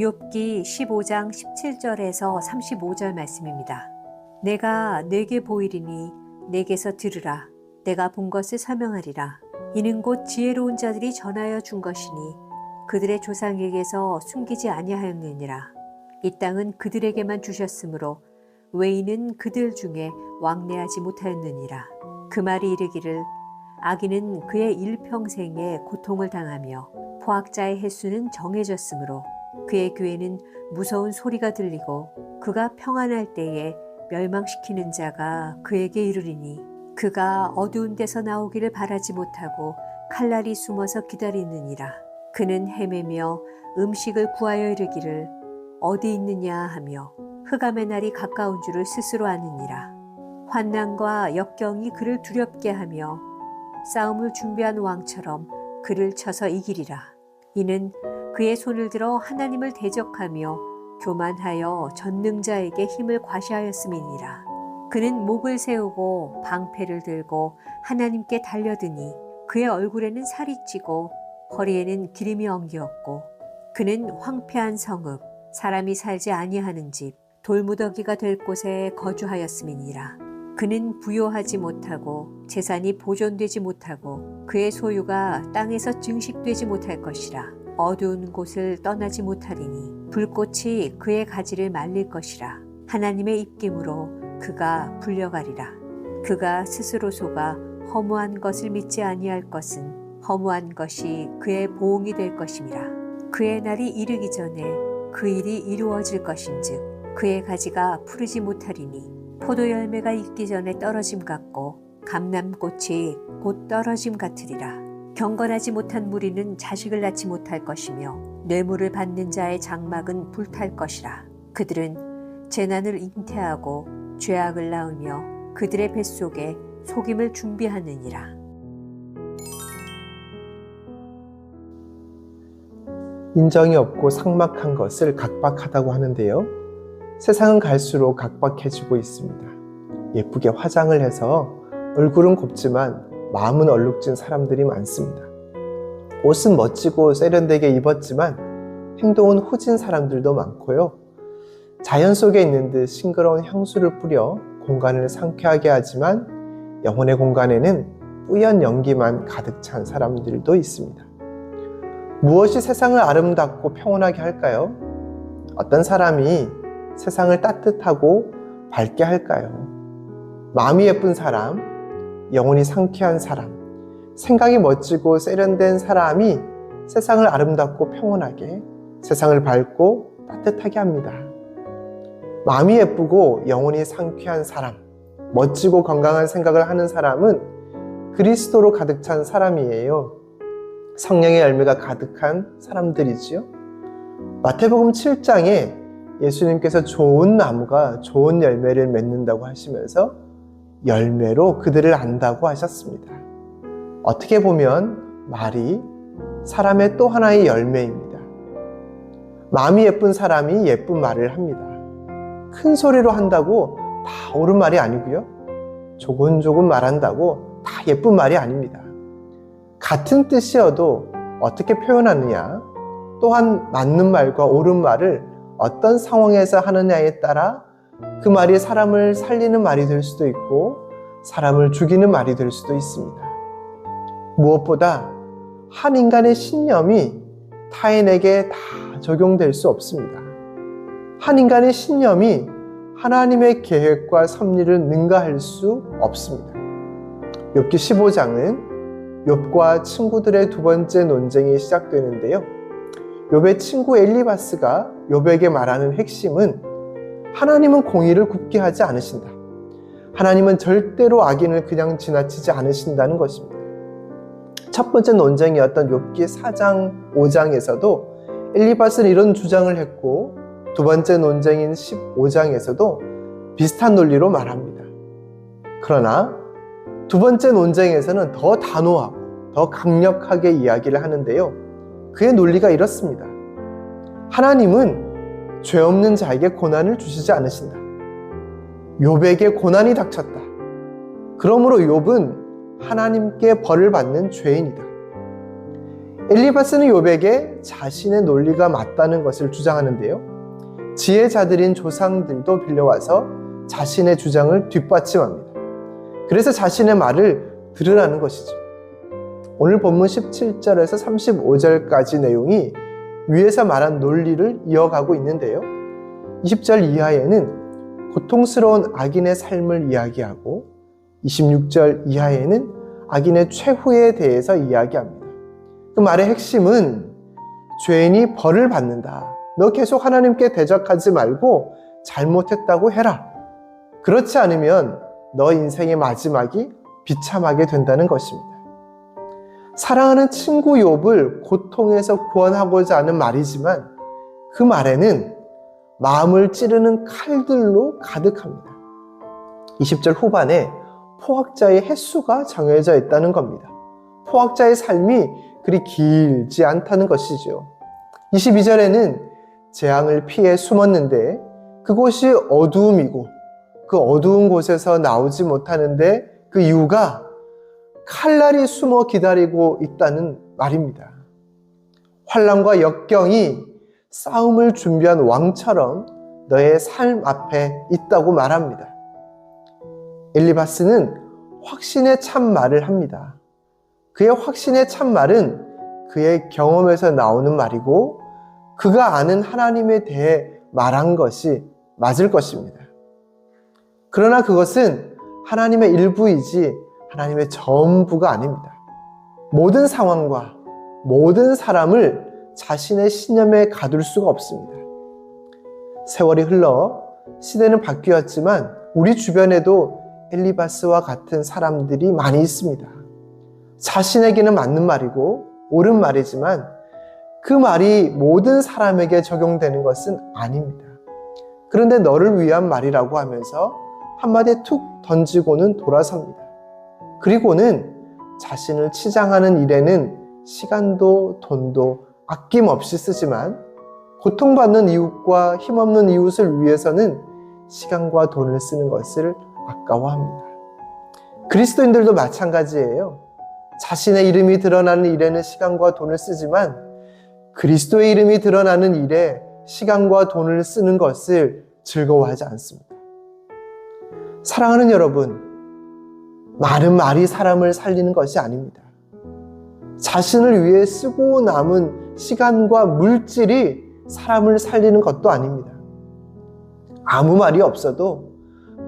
욥기 15장 17절에서 35절 말씀입니다. 내가 내게 보이리니 내게서 들으라. 내가 본 것을 설명하리라. 이는 곧 지혜로운 자들이 전하여 준 것이니 그들의 조상에게서 숨기지 아니하였느니라. 이 땅은 그들에게만 주셨으므로 외인은 그들 중에 왕래하지 못하였느니라. 그 말이 이르기를 아기는 그의 일평생에 고통을 당하며 포악자의 횟수는 정해졌으므로 그의 귀에는 무서운 소리가 들리고 그가 평안할 때에 멸망시키는 자가 그에게 이르리니 그가 어두운 데서 나오기를 바라지 못하고 칼날이 숨어서 기다리느니라. 그는 헤매며 음식을 구하여 이르기를 어디 있느냐 하며 흑암의 날이 가까운 줄을 스스로 아느니라. 환난과 역경이 그를 두렵게 하며 싸움을 준비한 왕처럼 그를 쳐서 이기리라. 이는 그의 손을 들어 하나님을 대적하며 교만하여 전능자에게 힘을 과시하였음이니라. 그는 목을 세우고 방패를 들고 하나님께 달려드니 그의 얼굴에는 살이 찌고 허리에는 기름이 엉겼고 그는 황폐한 성읍 사람이 살지 아니하는 집 돌무더기가 될 곳에 거주하였음이니라. 그는 부요하지 못하고 재산이 보존되지 못하고 그의 소유가 땅에서 증식되지 못할 것이라. 어두운 곳을 떠나지 못하리니 불꽃이 그의 가지를 말릴 것이라. 하나님의 입김으로 그가 불려가리라. 그가 스스로 속아 허무한 것을 믿지 아니할 것은 허무한 것이 그의 보응이 될 것임이라. 그의 날이 이르기 전에 그 일이 이루어질 것인즉 그의 가지가 푸르지 못하리니 포도 열매가 익기 전에 떨어짐 같고 감람꽃이 곧 떨어짐 같으리라 경건하지 못한 무리는 자식을 낳지 못할 것이며 뇌물을 받는 자의 장막은 불탈 것이라. 그들은 재난을 잉태하고 죄악을 낳으며 그들의 뱃속에 속임을 준비하느니라. 인정이 없고 삭막한 것을 각박하다고 하는데요. 세상은 갈수록 각박해지고 있습니다. 예쁘게 화장을 해서 얼굴은 곱지만 마음은 얼룩진 사람들이 많습니다. 옷은 멋지고 세련되게 입었지만 행동은 후진 사람들도 많고요. 자연 속에 있는 듯 싱그러운 향수를 뿌려 공간을 상쾌하게 하지만 영혼의 공간에는 뿌연 연기만 가득 찬 사람들도 있습니다. 무엇이 세상을 아름답고 평온하게 할까요? 어떤 사람이 세상을 따뜻하고 밝게 할까요? 마음이 예쁜 사람, 영혼이 상쾌한 사람, 생각이 멋지고 세련된 사람이 세상을 아름답고 평온하게, 세상을 밝고 따뜻하게 합니다. 마음이 예쁘고 영혼이 상쾌한 사람, 멋지고 건강한 생각을 하는 사람은 그리스도로 가득 찬 사람이에요. 성령의 열매가 가득한 사람들이지요. 마태복음 7장에 예수님께서 좋은 나무가 좋은 열매를 맺는다고 하시면서 열매로 그들을 안다고 하셨습니다. 어떻게 보면 말이 사람의 또 하나의 열매입니다. 마음이 예쁜 사람이 예쁜 말을 합니다. 큰 소리로 한다고 다 옳은 말이 아니고요. 조곤조곤 말한다고 다 예쁜 말이 아닙니다. 같은 뜻이어도 어떻게 표현하느냐, 또한 맞는 말과 옳은 말을 어떤 상황에서 하느냐에 따라 그 말이 사람을 살리는 말이 될 수도 있고 사람을 죽이는 말이 될 수도 있습니다. 무엇보다 한 인간의 신념이 타인에게 다 적용될 수 없습니다. 한 인간의 신념이 하나님의 계획과 섭리를 능가할 수 없습니다. 욥기 15장은 욥과 친구들의 두 번째 논쟁이 시작되는데요. 욥의 친구 엘리바스가 욥에게 말하는 핵심은 하나님은 공의를 굽게 하지 않으신다. 하나님은 절대로 악인을 그냥 지나치지 않으신다는 것입니다. 첫 번째 논쟁이었던 욥기 4장, 5장에서도 엘리바스는 이런 주장을 했고 두 번째 논쟁인 15장에서도 비슷한 논리로 말합니다. 그러나 두 번째 논쟁에서는 더 단호하고 더 강력하게 이야기를 하는데요. 그의 논리가 이렇습니다. 하나님은 죄 없는 자에게 고난을 주시지 않으신다. 욥에게 고난이 닥쳤다. 그러므로 욥은 하나님께 벌을 받는 죄인이다. 엘리바스는 요백에 자신의 논리가 맞다는 것을 주장하는데요. 지혜자들인 조상들도 빌려와서 자신의 주장을 뒷받침합니다. 그래서 자신의 말을 들으라는 것이죠. 오늘 본문 17절에서 35절까지 내용이 위에서 말한 논리를 이어가고 있는데요. 20절 이하에는 고통스러운 악인의 삶을 이야기하고 26절 이하에는 악인의 최후에 대해서 이야기합니다. 그 말의 핵심은 죄인이 벌을 받는다. 너 계속 하나님께 대적하지 말고 잘못했다고 해라. 그렇지 않으면 너 인생의 마지막이 비참하게 된다는 것입니다. 사랑하는 친구 욥을 고통에서 구원하고자 하는 말이지만 그 말에는 마음을 찌르는 칼들로 가득합니다. 20절 후반에 포악자의 횟수가 정해져 있다는 겁니다. 포악자의 삶이 그리 길지 않다는 것이죠. 22절에는 재앙을 피해 숨었는데 그곳이 어두움이고 그 어두운 곳에서 나오지 못하는데 그 이유가 칼날이 숨어 기다리고 있다는 말입니다. 환란과 역경이 싸움을 준비한 왕처럼 너의 삶 앞에 있다고 말합니다. 엘리바스는 확신의 참말을 합니다. 그의 확신의 참말은 그의 경험에서 나오는 말이고 그가 아는 하나님에 대해 말한 것이 맞을 것입니다. 그러나 그것은 하나님의 일부이지 하나님의 전부가 아닙니다. 모든 상황과 모든 사람을 자신의 신념에 가둘 수가 없습니다. 세월이 흘러 시대는 바뀌었지만 우리 주변에도 엘리바스와 같은 사람들이 많이 있습니다. 자신에게는 맞는 말이고 옳은 말이지만 그 말이 모든 사람에게 적용되는 것은 아닙니다. 그런데 너를 위한 말이라고 하면서 한마디 툭 던지고는 돌아섭니다. 그리고는 자신을 치장하는 일에는 시간도 돈도 아낌없이 쓰지만 고통받는 이웃과 힘없는 이웃을 위해서는 시간과 돈을 쓰는 것을 아까워합니다. 그리스도인들도 마찬가지예요. 자신의 이름이 드러나는 일에는 시간과 돈을 쓰지만 그리스도의 이름이 드러나는 일에 시간과 돈을 쓰는 것을 즐거워하지 않습니다. 사랑하는 여러분, 많은 말이 사람을 살리는 것이 아닙니다. 자신을 위해 쓰고 남은 시간과 물질이 사람을 살리는 것도 아닙니다. 아무 말이 없어도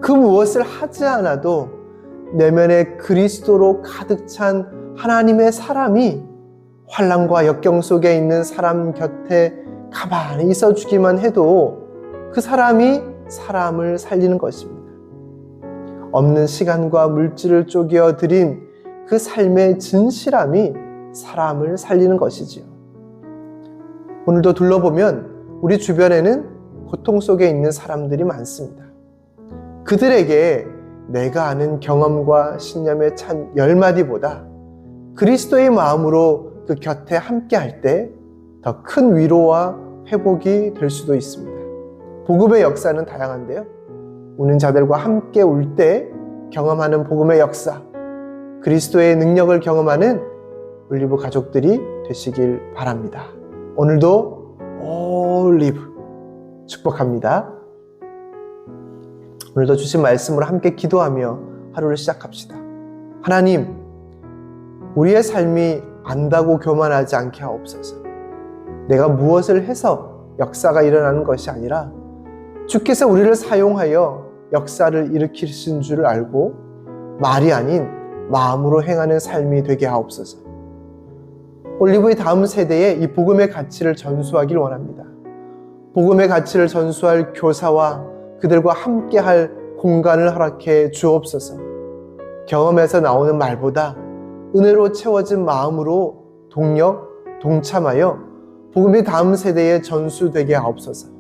그 무엇을 하지 않아도 내면에 그리스도로 가득 찬 하나님의 사람이 환란과 역경 속에 있는 사람 곁에 가만히 있어 주기만 해도 그 사람이 사람을 살리는 것입니다. 없는 시간과 물질을 쪼개어 드린 그 삶의 진실함이 사람을 살리는 것이지요. 오늘도 둘러보면 우리 주변에는 고통 속에 있는 사람들이 많습니다. 그들에게 내가 아는 경험과 신념에 찬 열마디보다 그리스도의 마음으로 그 곁에 함께 할 때 더 큰 위로와 회복이 될 수도 있습니다. 복음의 역사는 다양한데요. 우는 자들과 함께 울 때 경험하는 복음의 역사, 그리스도의 능력을 경험하는 올리브 가족들이 되시길 바랍니다. 오늘도 올리브 축복합니다. 오늘도 주신 말씀으로 함께 기도하며 하루를 시작합시다. 하나님, 우리의 삶이 안다고 교만하지 않게 하옵소서. 내가 무엇을 해서 역사가 일어나는 것이 아니라 주께서 우리를 사용하여 역사를 일으키신 줄을 알고 말이 아닌 마음으로 행하는 삶이 되게 하옵소서. 올리브의 다음 세대에 이 복음의 가치를 전수하길 원합니다. 복음의 가치를 전수할 교사와 그들과 함께 할 공간을 허락해 주옵소서. 경험에서 나오는 말보다 은혜로 채워진 마음으로 동력, 동참하여 복음이 다음 세대에 전수되게 하옵소서.